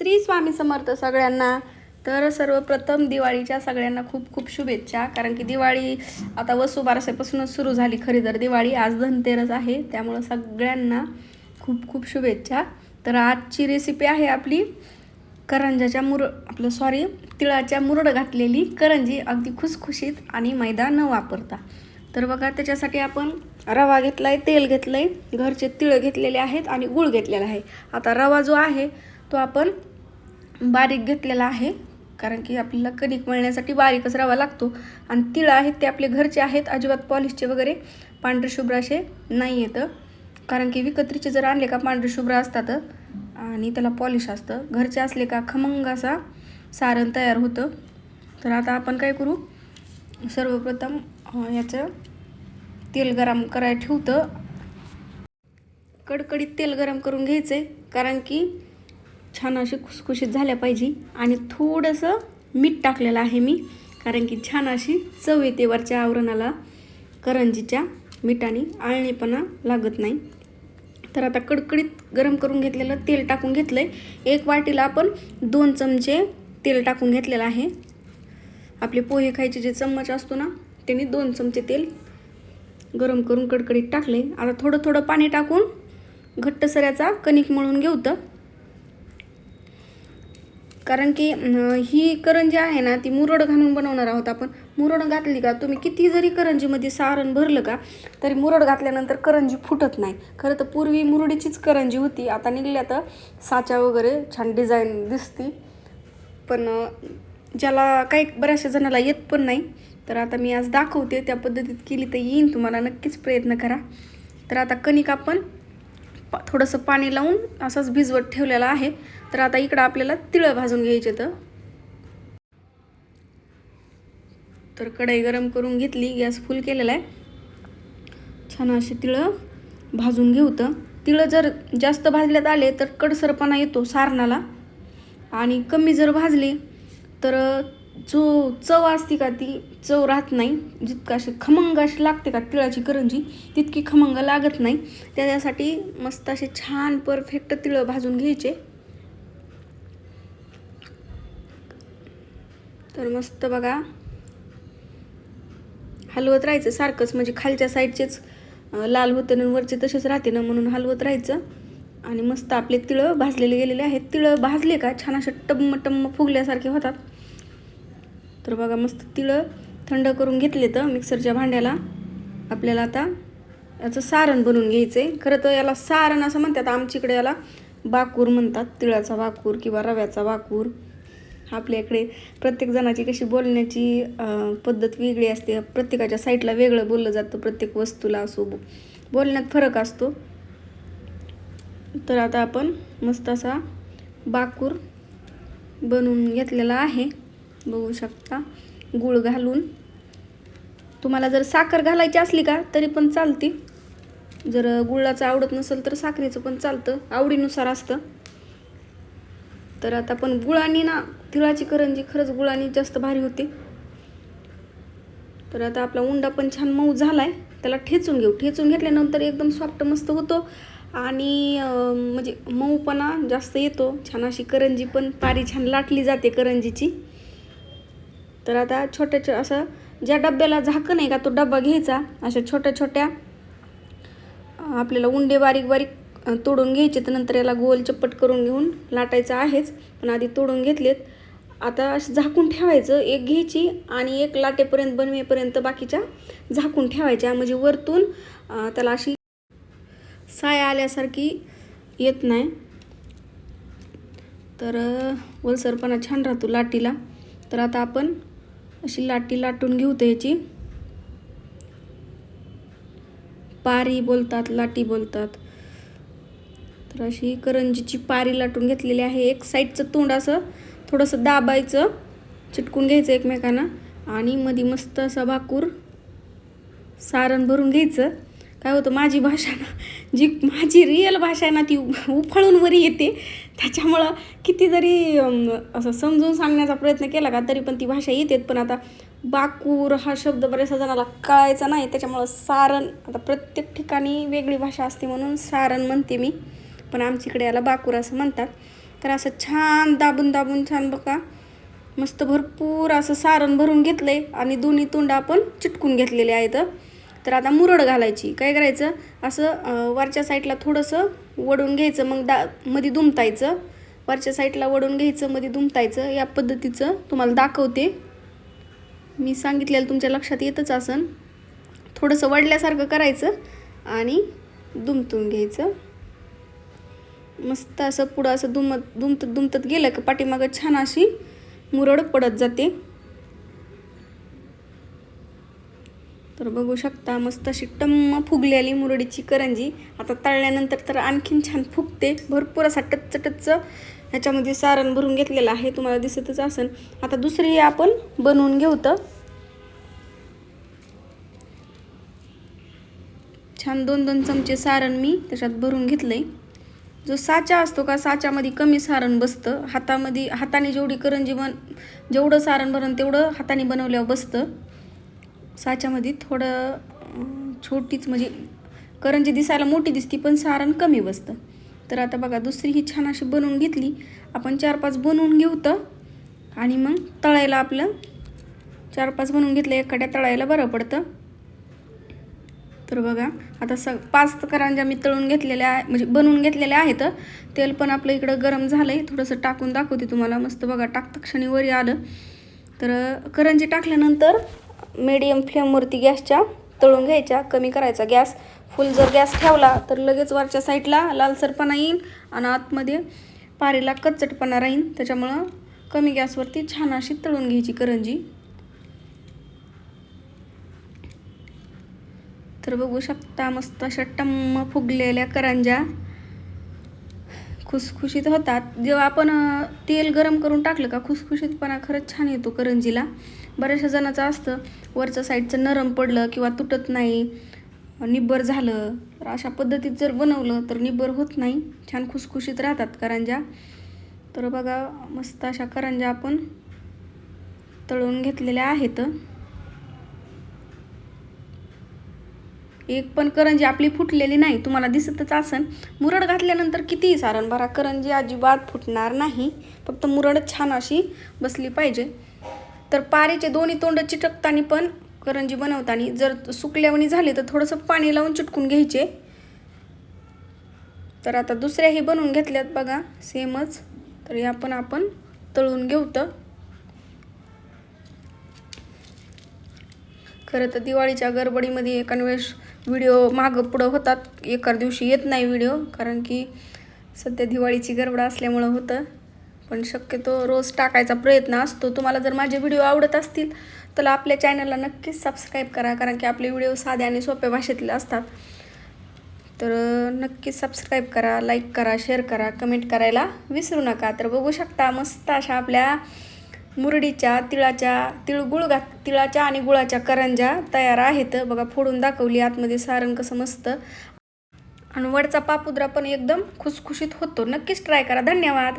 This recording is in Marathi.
श्री स्वामी समर्थ सगळ्यांना. तर सर्वप्रथम दिवाळीच्या सगळ्यांना खूप खूप शुभेच्छा. कारण की दिवाळी आता वसुबारसेपासूनच सुरू झाली खरी तर. दिवाळी आज धनतेरस आहे त्यामुळं सगळ्यांना खूप खूप शुभेच्छा. तर आजची रेसिपी आहे आपली करंजाच्या मुर आपलं सॉरी तिळाच्या मुरड घातलेली करंजी. अगदी खुसखुशीत आणि मैदा न वापरता. तर बघा त्याच्यासाठी आपण रवा घेतला आहे तेल घेतलं आहे घरचे तिळ घेतलेले आहेत आणि गूळ घेतलेला आहे. आता रवा जो आहे तो आपण बारीक घेतलेला आहे. कारण की आपल्याला कणिक मळण्यासाठी बारीकच रवा लागतो. आणि तिळं आहेत ते आपले घरचे आहेत. अजिबात पॉलिशचे वगैरे पांढरशुभ्र असे नाही येतं. कारण की विकत्रीचे जर आणले का पांढरे शुभ्र असतात आणि त्याला पॉलिश असतं. घरचे असले का खमंग असा सारण तयार होतं. तर आता आपण काय करू? सर्वप्रथम याचं तेल गरम करायला ठेवतं. कडकडीत तेल गरम करून घ्यायचं आहे कारण की छान अशी खुसखुशीत झाल्या पाहिजे. आणि थोडंसं मीठ टाकलेलं आहे मी कारण की छान अशी चव येते वरच्या आवरणाला. करंजीच्या मिठाने आळणीपणा लागत नाही. तर आता कडकडीत गरम करून घेतलेलं तेल टाकून घेतलं आहे एक वाटीला आपण दोन चमचे तेल टाकून घेतलेलं आहे. आपले पोहे खायचे जे चम्मच असतो ना त्यांनी दोन चमचे तेल गरम करून कडकडीत टाकले आता थोडं थोडं पाणी टाकून घट्ट सऱ्याचा कणिक मळून घेऊतं कारण की ही करंजी आहे ना ती मुरड घालून बनवणार आहोत आपण. मुरड घातली का तुम्ही किती जरी करंजीमध्ये सारण भरलं का तरी मुरड घातल्यानंतर करंजी फुटत नाही. खरं तर पूर्वी मुरडीचीच करंजी होती आता निघल्या तर साच्या वगैरे छान डिझाईन दिसती. पण ज्याला काही बऱ्याचशा जणाला येत पण नाही तर आता मी आज दाखवते त्या पद्धतीत केली तर येईन. तुम्हाला नक्कीच प्रयत्न करा. तर आता कणिक आपण पा थोडंसं पाणी लावून असंच भिजवत ठेवलेलं आहे. तर आता इकडं आपल्याला तिळं भाजून घ्यायचे तर. तर कढई गरम करून घेतली गॅस फुल केलेला आहे. छान असे तिळं भाजून घेऊ तर. तिळं जर जास्त भाजल्यात आले तर कडसरपणा येतो सारणाला. आणि कमी जर भाजली तर जो चव असते का ती चव राहत नाही जितका अशी खमंग अशी लागते का तिळाची करंजी तितकी खमंग लागत नाही. त्याच्यासाठी मस्त असे छान परफेक्ट तिळं भाजून घ्यायचे. तर मस्त बघा. हलवत राहायचं सारखंच म्हणजे खालच्या साईडचेच लाल होते ना वरचे तसेच राहते ना म्हणून हलवत राहायचं. आणि मस्त आपले तिळं भाजलेले गेलेले आहेत. तिळं भाजले का छान असे टम्म टम्म फुगल्यासारखे होतात. तर बघा मस्त तिळं थंड करून घेतले तर मिक्सरच्या भांड्याला आपल्याला आता याचं सारण बनवून घ्यायचं आहे खरं तर याला सारण असं म्हणतात आमच्याकडे याला बाकूर म्हणतात. तिळाचा बाकूर किंवा रव्याचा बाकूर आपल्या इकडे प्रत्येक जणाची कशी बोलण्याची पद्धत वेगळी असते. प्रत्येकाच्या साईडला वेगळं बोललं जातं प्रत्येक वस्तूला असो बोलण्यात फरक असतो. तर आता आपण मस्त असा बाकूर बनवून घेतलेला आहे. बघू शकता. गूळ घालून. तुम्हाला जर साखर घालायची असली का तरी पण चालते. जर गुळाचं आवडत नसेल तर साखरेचं पण चालतं. आवडीनुसार असतं. तर आता पण गुळाने ना तिळाची करंजी खरंच गुळाने जास्त भारी होते. तर आता आपला उंडा पण छान मऊ झाला आहे त्याला ठेचून घेऊ. ठेचून घेतल्यानंतर एकदम सॉफ्ट मस्त होतो. आणि म्हणजे मऊपणा जास्त येतो. छान अशी करंजी पण पारी छान लाटली जाते करंजीची. तर आता छोट्या छो असं ज्या डब्याला झाकण आहे का तो डब्बा घ्यायचा. अशा छोट्या छोट्या आपल्याला उंडे बारीक बारीक तोडून घ्यायचे. तर नंतर याला गोल चप्पट करून घेऊन लाटायचं आहेच पण आधी तोडून घेतलेत. आता असं झाकून ठेवायचं एक घ्यायची आणि एक लाटेपर्यंत बनवेपर्यंत बाकीच्या झाकून ठेवायच्या. म्हणजे वरतून त्याला अशी साय आल्यासारखी येत नाही. तर वलसरपणा छान राहतो लाटीला. तर आता आपण अशी लाटी लाटून घेऊ याची. पारी बोलतात लाटी बोलतात. तर अशी करंजीची पारी लाटून घेतलेली आहे. एक साईडचं तोंड असं थोडंसं दाबायचं चिटकून घ्यायचं एकमेकांना. आणि मध्ये मस्त असा भाकूर सारण भरून घ्यायचं. काय होतं माझी भाषा ना जी माझी रिअल भाषा आहे ना ती उफळून वरी येते. त्याच्यामुळं किती जरी असं समजून सांगण्याचा प्रयत्न केला का तरी पण ती भाषा येते. पण आता बाकूर हा शब्द बऱ्याचशा जणाला कळायचा नाही. त्याच्यामुळं सारण आता प्रत्येक ठिकाणी वेगळी भाषा असते म्हणून सारण म्हणते मी. पण आमच्याकडे याला बाकूर असं म्हणतात. तर असं छान दाबून दाबून छान बघा. मस्त भरपूर असं सारण भरून घेतलं आहे आणि दोन्ही तोंड आपण चिटकून घेतलेले आहेत. तर आता मुरड घालायची. काय करायचं? असं वरच्या साईडला थोडंसं वडून घ्यायचं मग दा मध्ये दुमतायचं. वरच्या साईडला वडून घ्यायचं मध्ये दुमतायचं. या पद्धतीचं तुम्हाला दाखवते. मी सांगितलेलं तुमच्या लक्षात येतच असन. थोडंसं वडल्यासारखं करायचं आणि दुमतून घ्यायचं. मस्त असं पुढं असं दुमत दुमतत दुमतत गेलं का पाठीमागं छान अशी मुरड पडत जाते. तर बघू शकता मस्त अशी टम्म फुगलेली मुरडीची करंजी. आता तळल्यानंतर तर आणखीन छान फुगते. भरपूर असा टच्च टच्च ह्याच्यामध्ये सारण भरून घेतलेलं आहे. तुम्हाला दिसतच असेल. आता दुसरी आपण बनवून घेऊ तर. छान दोन दोन चमचे सारण मी त्याच्यात भरून घेतलंय. जो साचा असतो का साच्यामध्ये कमी सारण बसतं. हातामध्ये हाताने जेवढी करंजी बन जेवढं सारण भरण तेवढं हाताने बनवल्यावर बसतं. साच्यामध्ये थोडं छोटीच म्हणजे करंजी दिसायला मोठी दिसती पण सारण कमी बसतं. तर आता बघा दुसरी ही छान अशी बनवून घेतली. आपण चार पाच बनवून घेऊ तर. आणि मग तळायला आपलं चार पाच बनवून घेतलं एखाद्या तळायला बरं पडतं. तर बघा आता स पाच करंज्या मी तळून घेतलेल्या आहे म्हणजे बनवून घेतलेल्या आहेत. तेल पण आपलं इकडं गरम झालं आहे थोडंसं टाकून दाखवते तुम्हाला. मस्त बघा टाकता क्षणी वरी आलं. तर करंजी टाकल्यानंतर मीडियम फ्लेमवरती गॅसच्या तळून घ्यायच्या. कमी करायचा गॅस फुल जर गॅस ठेवला तर लगेच वरच्या साईडला लालसरपणा येईल आणि आतमध्ये पारीला कच्चटपणा राहील. त्याच्यामुळं कमी गॅसवरती छान अशी तळून घ्यायची करंजी. तर बघू शकता मस्त अशा टम्म फुगलेल्या करंज्या खुसखुशीत होतात. जेव्हा आपण तेल गरम करून टाकलं का खुसखुशीतपणा खरंच छान येतो करंजीला. बऱ्याचशा जणाचं असतं. वरच्या साईडचं नरम पडलं किंवा तुटत नाही निब्बर झालं. तर अशा पद्धतीत जर बनवलं तर निब्बर होत नाही. छान खुसखुशीत राहतात करंज्या. तर बघा मस्त अशा करंज्या आपण तळून घेतलेल्या आहेत. एक पण करंजी आपली फुटलेली नाही तुम्हाला दिसतच असन. मुरड घातल्यानंतर कितीही सारण भरा करंजी अजिबात फुटणार नाही. फक्त मुरड छान अशी बसली पाहिजे. तर पारीचे दोन्ही तोंड चिटकताना पण करंजी बनवताना जर सुकल्यावणी झाले तर थोडंसं पाणी लावून चिटकून घ्यायचे. तर आता दुसऱ्याही बनवून घेतल्यात बघा सेमच. तर या पण आपण तळून घेऊ तर. खरं तर दिवाळीच्या गडबडीमध्ये एकावेळेस व्हिडिओ मागं पुढं होतात एका दिवशी येत नाही व्हिडिओ कारण की सध्या दिवाळीची गडबड असल्यामुळं होतं. पण शक्यतो रोज टाकायचा प्रयत्न असतो. तुम्हाला जर माझे व्हिडिओ आवडत असतील तर आपल्या चॅनलला नक्कीच सबस्क्राईब करा कारण की आपले व्हिडिओ साध्या आणि सोप्या भाषेतले असतात. तर नक्कीच सबस्क्राईब करा लाईक करा शेअर करा कमेंट करायला विसरू नका. तर बघू शकता मस्त अशा आपल्या मुरडीच्या तिळाच्या तिळगुळ घात तिळाच्या आणि गुळाच्या करंज्या तयार आहेत. बघा फोडून दाखवली आतमध्ये सारण कसं मस्त. आणि वडचा पापुद्रा पण एकदम खुसखुशीत होतो. नक्कीच ट्राय करा. धन्यवाद.